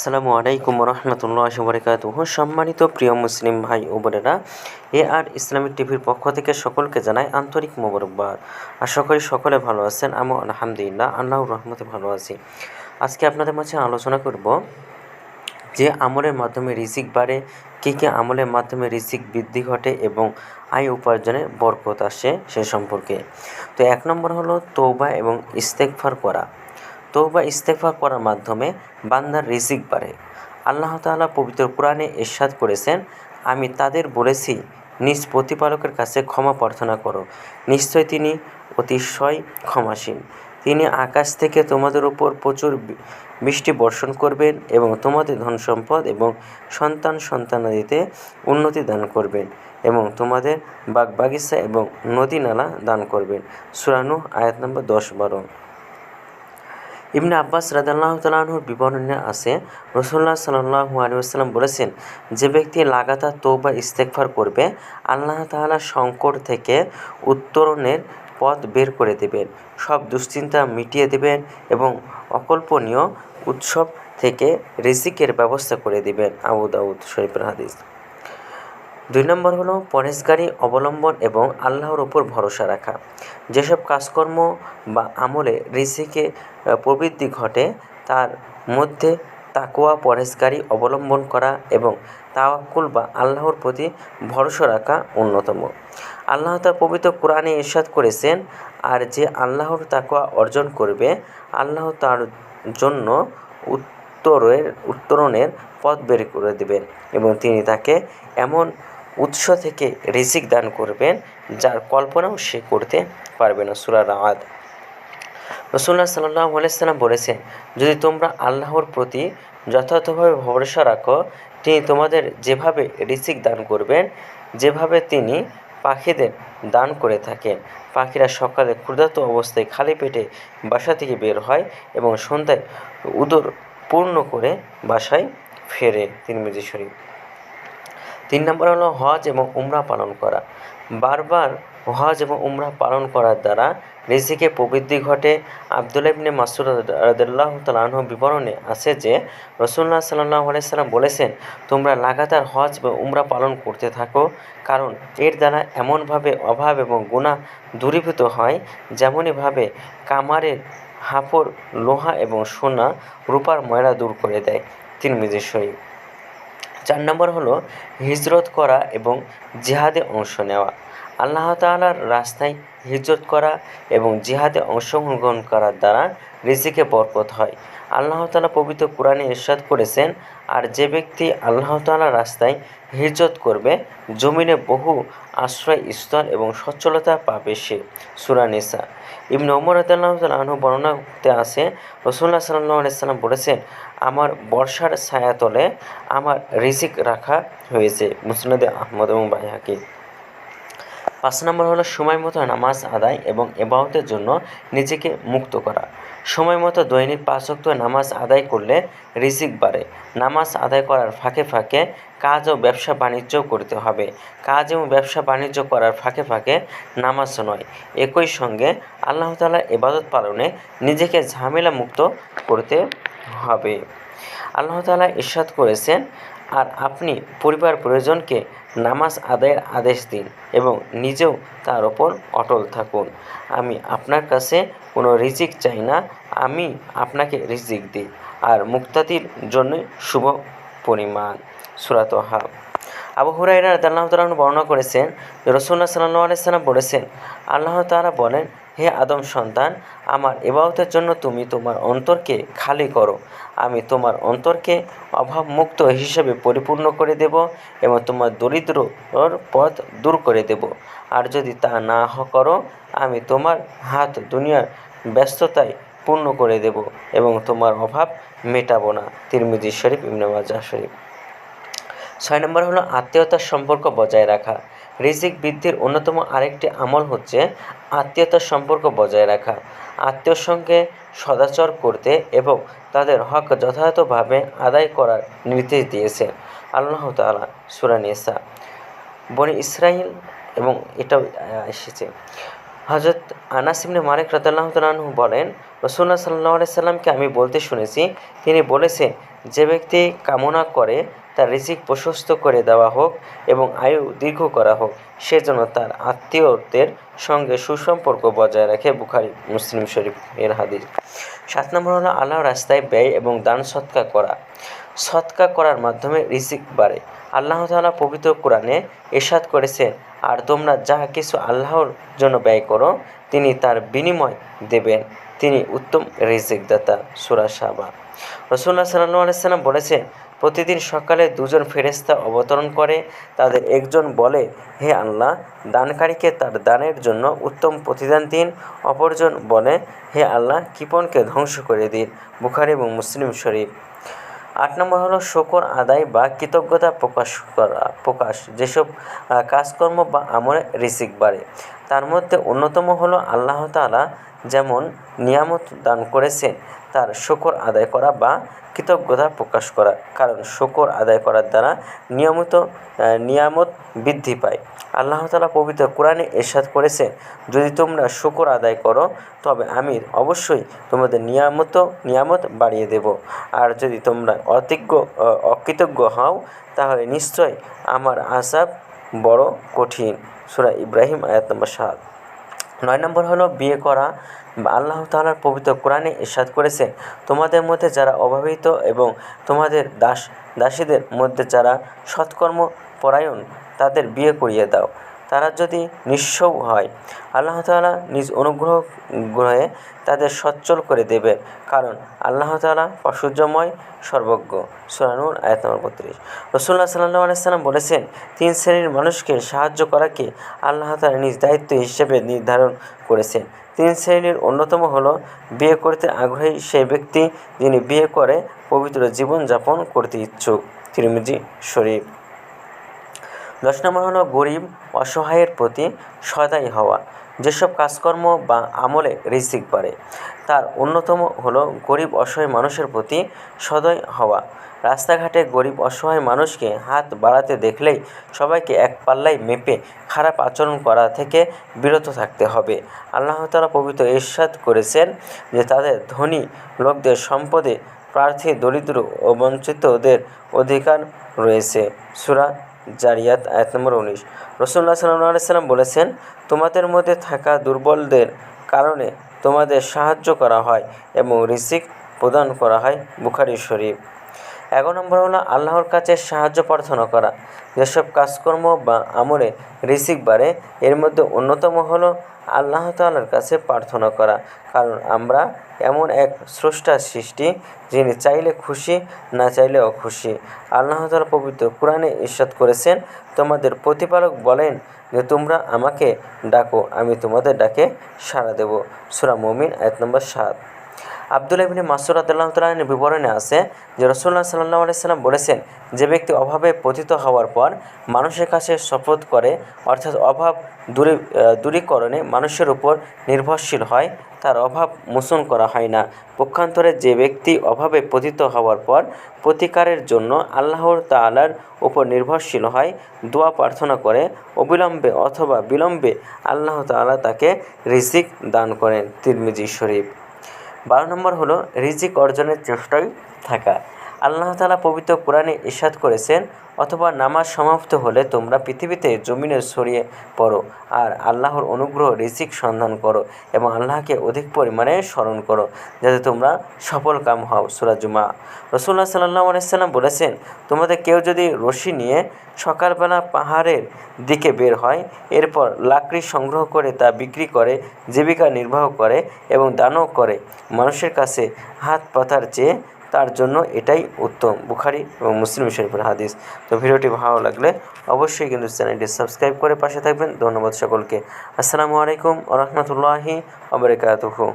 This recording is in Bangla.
আসসালামু আলাইকুম রহমতুল্লাহ বরকাত সম্মানিত প্রিয় মুসলিম ভাই ও বোনেরা, এ আর ইসলামিক টিভির পক্ষ থেকে সকলকে জানাই আন্তরিক মোবারকবাদ। আশা করি সকলে ভালো আছেন আমি আলহামদুলিল্লাহ, আল্লাহর রহমতে ভালো আছি। আজকে আপনাদের মাঝে আলোচনা করব যে আমলের মাধ্যমে রিজিক বাড়ে, কী কী আমলের মাধ্যমে রিজিক বৃদ্ধি ঘটে এবং আয় উপার্জনে বরকত আসে সে সম্পর্কে। তো এক নম্বর হলো তৌবা এবং ইস্তেকফার করা। তৌবা ইস্তেফা করার মাধ্যমে বান্দার রিজিক বাড়ে। আল্লাহ তাআলা পবিত্র কোরআনে ইরশাদ করেছেন, আমি তাদের বলেছি, নিজ প্রতিপালকের কাছে ক্ষমা প্রার্থনা করো। নিশ্চয় তিনি অতিশয় ক্ষমাসীন তিনি আকাশ থেকে তোমাদের উপর প্রচুর বৃষ্টি বর্ষণ করবেন এবং তোমাদের ধন সম্পদ এবং সন্তান সন্তানাদিতে উন্নতি দান করবেন এবং তোমাদের বাগবাগিচা এবং নদী নালা দান করবেন। সুরানু আয়াত নম্বর দশ, বারো। ইবনে আব্বাস রাদাল্লাহ তালাহুর বিবরণে আছে রসুল্লাহ সাল্লাহু আলিয়াল্লাম বলেছেন, যে ব্যক্তি লাগাতার তৌবা ইস্তেকফার করবে, আল্লাহ তাআলা সংকট থেকে উত্তরণের পথ বের করে দেবেন, সব দুশ্চিন্তা মিটিয়ে দেবেন এবং অকল্পনীয় উৎসব থেকে রিজিকের ব্যবস্থা করে দিবেন। আবু দাউদ শরীফের হাদিস। দুই নম্বর হলো পরেশগারী অবলম্বন এবং আল্লাহর ওপর ভরসা রাখা। যেসব কাজকর্ম বা আমলে আহ, প্রবৃদ্ধি ঘটে তার মধ্যে তাকোয়া পরেশগারী অবলম্বন করা এবং তাওয়াক্কুল বা আল্লাহর প্রতি ভরসা রাখা অন্যতম। আল্লাহ তার পবিত্র কোরআনে ইরশাদ করেছেন আর যে আল্লাহর তাকুয়া অর্জন করবে আল্লাহ তার জন্য উত্তরের উত্তরণের পথ বের করে দেবেন এবং তিনি তাকে এমন উৎস থেকে রিজিক দান করবেন, যার কল্পনাও সে করতে পারবে না। সুরা রাত রসুল্লাহ সাল্লাহ আলাইসাল্লাম বলেছেন, যদি তোমরা আল্লাহর প্রতি যথাযথভাবে ভরসা রাখো, তিনি তোমাদের যেভাবে রিজিক দান করবেন, যেভাবে তিনি পাখিদের দান করে থাকেন, পাখিরা সকালে ক্ষুধার্ত অবস্থায় খালি পেটে বাসা থেকে বের হয় এবং সন্ধ্যায় উদর পূর্ণ করে বাসায় ফেরে। তিরমিজি শরীফ। তিন নম্বর হলো হজ এবং উমরা পালন করা। বারবার হজ এবং উমরা পালন করার দ্বারা রিজিকে প্রবৃদ্ধি ঘটে। আবদুল্লাহ ইবনে মাসুদ রাদিয়াল্লাহু তাআলা বিবরণে আছে যে রসুল্লাহ সাল্লাল্লাহু আলাইহি সাল্লাম বলেছেন, তোমরা লাগাতার হজ বা উমরা পালন করতে থাকো, কারণ এর দ্বারা এমনভাবে অভাব এবং গুণা দূরীভূত হয়, যেমনইভাবে কামারের হাঁপড় লোহা এবং সোনা রূপার ময়লা দূর করে দেয়। তিরমিজি শরীফ চার নম্বর হলো হিজরত করা এবং জেহাদে অংশ নেওয়া। আল্লাহ তাআলার রাস্তায় হিজরত করা এবং জিহাদে অংশগ্রহণ করার দ্বারা রিজিকে বরকত হয়। আল্লাহ তাআলা পবিত্র কোরআনে ইরশাদ করেছেন, আর যে ব্যক্তি আল্লাহ তাআলার রাস্তায় হিজরত করবে, জমিনে বহু আশ্রয় স্থল এবং সচ্ছলতা পাবে সে। সূরা নিসা। ইবনে ওমর আনহু বর্ণনাতে আছে রসুল্লাহ আলাইহি সাল্লাম বলেছেন, আমার বর্ষার ছায়াতলে আমার রিজিক রাখা হয়েছে। মুসনাদে আহমদ এবং বাইহাকি পাঁচ নম্বর হলো সময় মতো নামাজ আদায় এবং এবাহতের জন্য নিজেকে মুক্ত করা। সময় মতো দৈনিক পাঁচ ওয়াক্ত নামাজ আদায় করলে রিজিক বাড়ে। নামাজ আদায় করার ফাঁকে ফাঁকে কাজ ও ব্যবসা বাণিজ্যও করতে হবে। কাজ এবং ব্যবসা বাণিজ্য করার ফাঁকে ফাঁকে নামাজ নয়। একই সঙ্গে আল্লাহ তাআলার ইবাদত পালনে নিজেকে ঝামেলা মুক্ত করতে হবে। আল্লাহ তাআলা ইরশাদ করেছেন আর আপনি পরিবার প্রয়োজনকে নামাজ আদায়ের আদেশ দিন এবং নিজেও তার ওপর অটল থাকুন। আমি আপনার কাছে কোনো রিজিক চাই না, আমি আপনাকে রিজিক দিই। আর মুক্তাদির জন্য শুভ পরিমাণ। সুরাত হা আবু হুরাইরা রাদিয়াল্লাহু তাআলা বর্ণনা করেছেন আলাইহি সাল্লাম বলেছেন, আল্লাহ তাআলা বলেন হে আদম সন্তান, আমার ইবাদতের জন্য তুমি তোমার অন্তরকে খালি করো। আমি তোমার অন্তরকে অভাবমুক্ত হিসেবে পরিপূর্ণ করে দেব এবং তোমার দরিদ্রর পথ দূর করে দেব। আর যদি তা না করো, আমি তোমার হাত দুনিয়ার ব্যস্ততায় পূর্ণ করে দেব এবং তোমার অভাব মেটাবো না। তিরমিজি শরীফ, ইবনে মাজাহ শরীফ। ছয় নম্বর হলো আত্মীয়তার সম্পর্ক বজায় রাখা। রিজিক বৃদ্ধির অন্যতম আরেকটি আমল হচ্ছে আত্মীয়তার সম্পর্ক বজায় রাখা। আত্মীয়র সঙ্গে সদাচর করতে এবং তাদের হক যথাযথভাবে আদায় করার নির্দেশ দিয়েছে। আল্লাহ তাআলা সূরা নিসা, বনি ইসরাইল এবং এটাও এসেছে। হজরত আনাস ইবনে মালিক বলেন রসুল্লাহ সাল্লাহ সাল্লামকে আমি বলতে শুনেছি, তিনি বলেছেন, যে ব্যক্তি কামনা করে তার রিজিক প্রশস্ত করে দেওয়া হোক এবং আয়ু দীর্ঘ করা হোক, সে যেন তার আত্মীয়দের সঙ্গে সুসম্পর্ক বজায় রাখে, বুখারি, মুসলিম শরীফ এর হাদিস। সাত নম্বর হলো আল্লাহর রাস্তায় ব্যয় এবং দান সৎকা করা। সৎকা করার মাধ্যমে রিজিক বাড়ে। আল্লাহ তাআলা পবিত্র কোরআনে এরশাদ করেছেন, আর তোমরা যা কিছু আল্লাহর জন্য ব্যয় করো, তিনি তার বিনিময় দেবেন। তিনি উত্তম রিজিক দাতা সূরা সাবা রসুল্লাহ সাল্লাল্লাহু আলাইহি সাল্লাম বলেছেন প্রতিদিন সকালে দুজন ফেরেশতা অবতরণ করে, তাদের একজন বলে, হে আল্লাহ, দানকারীকে তার দানের জন্য উত্তম প্রতিদান দিন। অপরজন বলে, হে আল্লাহ কিপনকে ধ্বংস করে দিন। বুখারি এবং মুসলিম শরীফ। আট নম্বর হলো শকর আদায় বা কৃতজ্ঞতা প্রকাশ করা, প্রকাশ। যেসব কাজকর্ম বা আমলে রিজিক বাড়ে। তার মধ্যে অন্যতম হলো আল্লাহ তাআলা যেমন নিয়ামত দান করেছেন, তার শকর আদায় করা বা কৃতজ্ঞতা প্রকাশ করা। কারণ শকর আদায় করার দ্বারা নিয়মিত নিয়ামত বৃদ্ধি পায়। আল্লাহ তাআলা পবিত্র কোরআনে এরশাদ করেছে যদি তোমরা শুকর আদায় করো, তবে আমি অবশ্যই তোমাদের নিয়ামত নিয়ামত বাড়িয়ে দেব। আর যদি তোমরা অতিজ্ঞ অকৃতজ্ঞ হও, তাহলে নিশ্চয় আমার আসাব বড় কঠিন। সুরা ইব্রাহিম, আয়াত নম্বর সাত। নয় নম্বর হলো, বিয়ে করা। আল্লাহ তালার পবিত্র কোরআনে ইরশাদ করেছে, তোমাদের মধ্যে যারা অভাবিত এবং তোমাদের দাস দাসীদের মধ্যে যারা সৎকর্ম পরায়ণ, তাদের বিয়ে করিয়ে দাও। তারা যদি নিঃস্ব হয়, আল্লাহ তালা নিজ অনুগ্রহ গ্রহে তাদের সচ্ছল করে দেবে। কারণ আল্লাহ তাআলা প্রাচুর্যময় সর্বজ্ঞ। সূরা নূর, আয়াত নম্বর বত্রিশ। রসুল্লাহ সাল্লাহ আলাইসাল্লাম বলেছেন, তিন শ্রেণির মানুষকে সাহায্য করাকে আল্লাহ তালা নিজ দায়িত্ব হিসেবে নির্ধারণ করেছেন। তিন শ্রেণির অন্যতম হলো, বিয়ে করতে আগ্রহী সেই ব্যক্তি যিনি বিয়ে করে পবিত্র জীবনযাপন করতে ইচ্ছুক। তিরমিজি শরীফ। দশ নম্বর হলো গরিব, অসহায়ের প্রতি সদাই হওয়া। যেসব কাজকর্ম বা আমলে রিজিক বাড়ে, তার অন্যতম হলো গরিব, অসহায় মানুষের প্রতি সদয় হওয়া। রাস্তাঘাটে গরিব, অসহায় মানুষকে হাত বাড়াতে দেখলেই সবাইকে এক পাল্লায় মেপে খারাপ আচরণ করা থেকে বিরত থাকতে হবে। আল্লাহ তাআলা পবিত্র ইরশাদ করেছেন যে, তাদের ধনী লোকদের সম্পদে প্রার্থী, দরিদ্র ও বঞ্চিতদের অধিকার রয়েছে। সূরা জারিয়াত, আয়াত নম্বর উনিশ। রসুল্লাহ সাল্লাহ সাল্লাম বলেছেন, তোমাদের মধ্যে থাকা দুর্বলদের কারণে তোমাদের সাহায্য করা হয় এবং রিসিক প্রদান করা হয় বুখারি শরীফ। এগারো নম্বর হলো আল্লাহর কাছে সাহায্য প্রার্থনা করা। যেসব কাজকর্ম বা আমলে রিজিক বাড়ে, এর মধ্যে অন্যতম হলো আল্লাহ তাআলার কাছে প্রার্থনা করা। কারণ আমরা এমন এক স্রষ্টার সৃষ্টি, যিনি চাইলে খুশি, না চাইলে অখুশি। আল্লাহ তালা পবিত্র কোরআনে ইরশাদ করেছেন, তোমাদের প্রতিপালক বলেন যে, তোমরা আমাকে ডাকো, আমি তোমাদের ডাকে সাড়া দেব। সূরা মমিন এক নম্বর সাত। আবদুল্লাহ ইবনে মাসুদ রাদিয়াল্লাহু তাআলার বিবরণে আছে যে রাসূলুল্লাহ সাল্লাল্লাহু আলাইহি সাল্লাম বলেছেন, যে ব্যক্তি অভাবে পতিত হওয়ার পর মানুষের কাছে শপথ করে, অর্থাৎ অভাব দূরী দূরীকরণে মানুষের উপর নির্ভরশীল হয়, তার অভাব মোচন করা হয় না। পক্ষান্তরে যে ব্যক্তি অভাবে পতিত হওয়ার পর প্রতিকারের জন্য আল্লাহর তাআলার উপর নির্ভরশীল হয়, দোয়া প্রার্থনা করে, অবিলম্বে অথবা বিলম্বে আল্লাহ তাআলা তাকে রিজিক দান করেন। তিরমিজি শরীফ। বারো নম্বর হলো রিজিক অর্জনের চেষ্টায় থাকা। আল্লাহ তালা পবিত্র কোরআনে ইরশাদ করেছেন, অথবা নামাজ সমাপ্ত হলে তোমরা পৃথিবীতে জমিনে ছড়িয়ে পড়ো আর আল্লাহর অনুগ্রহ, রিজিক সন্ধান করো এবং আল্লাহকে অধিক পরিমাণে স্মরণ করো, যাতে তোমরা সফল কাম হও। সুরাজুমা রসুল্লাহ সাল্লাহ আলাইসাল্লাম বলেছেন, তোমাদের কেউ যদি রশি নিয়ে সকালবেলা পাহাড়ের দিকে বের হয়, এরপর লাকড়ি সংগ্রহ করে তা বিক্রি করে, জীবিকা নির্বাহ করে এবং দানও করে, মানুষের কাছে হাত পাতার চেয়ে তার জন্য এটাই উত্তম। বুখারি এবং মুসলিম শরীফের হাদিস। তো ভিডিওটি ভালো লাগলে অবশ্যই কিন্তু চ্যানেলটি সাবস্ক্রাইব করে পাশে থাকবেন। ধন্যবাদ সকলকে। আসসালামু আলাইকুম রহমতুল্লাহি আবরকাতুহু